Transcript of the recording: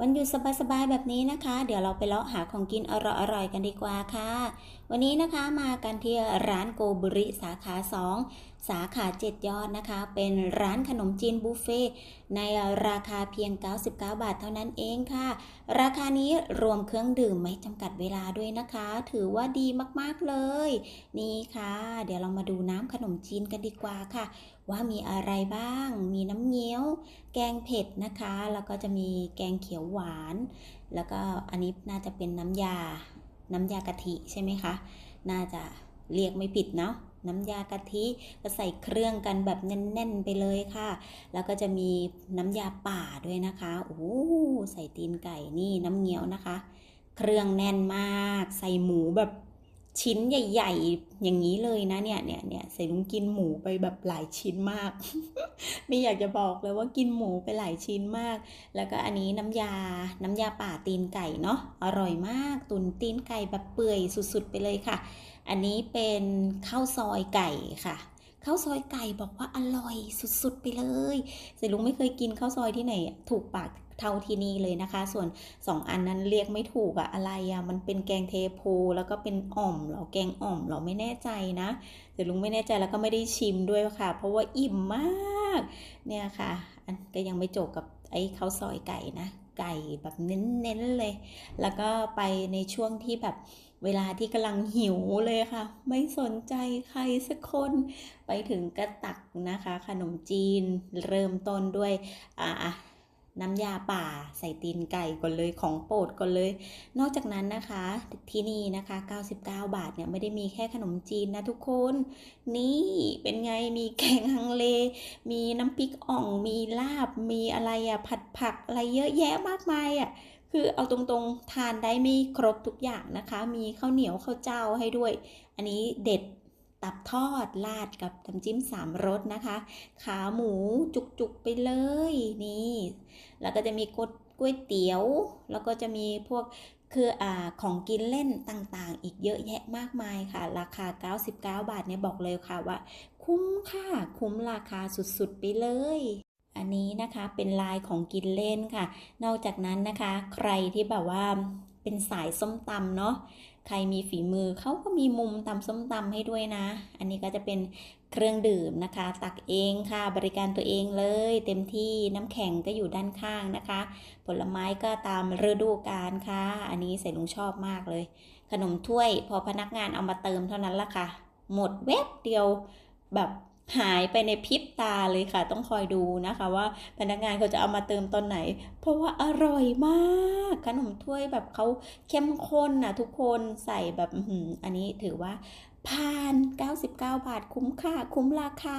วันหยุดสบายๆแบบนี้นะคะ เดี๋ยวเราไปเลาะหาของกินอร่อยๆกันดีกว่าค่ะ วันนี้นะคะมากันที่ร้านโกบุริสาขา 2 สาขา7ยอดนะคะ เป็นร้านขนมจีนบุฟเฟ่ในราคาเพียง 99 บาทเท่านั้นเองค่ะ ราคานี้รวมเครื่องดื่มไม่จำกัดเวลาด้วยนะคะ ถือว่าดีมากๆเลย นี่ค่ะ เดี๋ยวเรามาดูน้ำขนมจีนกันดีกว่าค่ะ ว่ามีอะไรบ้าง มีน้ำเงี้ยว แกงเผ็ดนะคะ แล้วก็จะมีแกงเขียวหวาน แล้วก็อันนี้น่าจะเป็นน้ำยา น้ำยากะทิใช่ไหมคะ น่าจะ เรียกไม่ผิดเนาะน้ำยากะทิก็ใส่เครื่องกันแบบแน่น ๆ ไปเลยค่ะ แล้วก็จะมีน้ำยาป่าด้วยนะคะโอ้ใส่ตีนไก่นี่น้ำเงี้ยวนะคะ เครื่องแน่นมาก ใส่หมูแบบ ชิ้นใหญ่ ๆ อย่างนี้เลยนะเนี่ยเนี่ยเนี่ยใส่ลุงกินหมูไปแบบหลายชิ้นมาก ไม่อยากจะบอกเลยว่ากินหมูไปหลายชิ้นมาก แล้วก็อันนี้น้ำยาน้ำยาป่าตีนไก่เนาะอร่อยมาก ตุนตีนไก่แบบเปื่อยสุดๆไปเลยค่ะ อันนี้เป็นข้าวซอยไก่ค่ะข้าวซอยไก่บอกว่าอร่อยสุดๆไปเลยเสลุงไม่เคยกินข้าวซอยที่ไหน ถูกปาก เท่าที่นี่เลยนะคะ ส่วนสองอันนั้นเรียกไม่ถูกอะอะไรอะมันเป็นแกงเทโพแล้วก็เป็นอ่อมเหรอแกงอ่อมเหราไม่แน่ใจนะเดี๋ยวลุงไม่แน่ใจแล้วก็ไม่ได้ชิมด้วยค่ะ เพราะว่าอิ่มมากเนี่ยค่ะ อันก็ยังไม่จบกับไอ้ข้าวซอยไก่นะไก่แบบเน้นๆเลย แล้วก็ไปในช่วงที่แบบเวลาที่กำลังหิวเลยค่ะ ไม่สนใจใครสักคน ไปถึงกระตักนะคะ ขนมจีนเริ่มต้นด้วยอ่า น้ำยาป่าใส่ตีนไก่ก่อนเลยของโปรดก่อนเลย นอกจากนั้นนะคะที่นี่นะคะ 99 บาทเนี่ยไม่ได้มีแค่ขนมจีนนะทุกคน นี่เป็นไงมีแกงฮังเล มีน้ำพริกอ่องมีลาบมีอะไรอะผัดผักอะไรเยอะแยะมากมายอะคือเอาตรงๆทานได้ไม่ครบทุกอย่างนะคะ มีข้าวเหนียวข้าวเจ้าให้ด้วย อันนี้เด็ด ตับทอดราดกับน้ำจิ้มสามรสนะคะ ขาหมูจุกๆไปเลยนี่ แล้วก็จะมีก๋วยเตี๋ยว แล้วก็จะมีพวกคืออ่าของกินเล่นต่างๆ อีกเยอะแยะมากมายค่ะ ราคา 99 บาทเนี่ยบอกเลยค่ะว่า คุ้มค่ะ คุ้มราคาสุดๆไปเลยอันนี้นะคะเป็นลายของกินเล่นค่ะ นอกจากนั้นนะคะ ใครที่แบบว่าเป็นสายส้มตำเนาะ ใครมีฝีมือเขาก็มีมุมตำส้มตำให้ด้วยนะ อันนี้ก็จะเป็นเครื่องดื่มนะคะ ตักเองค่ะ บริการตัวเองเลย เต็มที่น้ำแข็งก็อยู่ด้านข้างนะคะ ผลไม้ก็ตามฤดูกาลค่ะ อันนี้ใส่ลุงชอบมากเลย ขนมถ้วยพอพนักงานเอามาเติมเท่านั้นละค่ะ หมดแวบเดียวแบบ หายไปในพริบตาเลยค่ะ ต้องคอยดูนะคะว่าพนักงานเขาจะเอามาเติมตอนไหน เพราะว่าอร่อยมาก ขนมถ้วยแบบเขาเข้มข้นนะทุกคนใส่แบบอันนี้ถือว่าผ่าน 99 บาทคุ้มค่า คุ้มราคา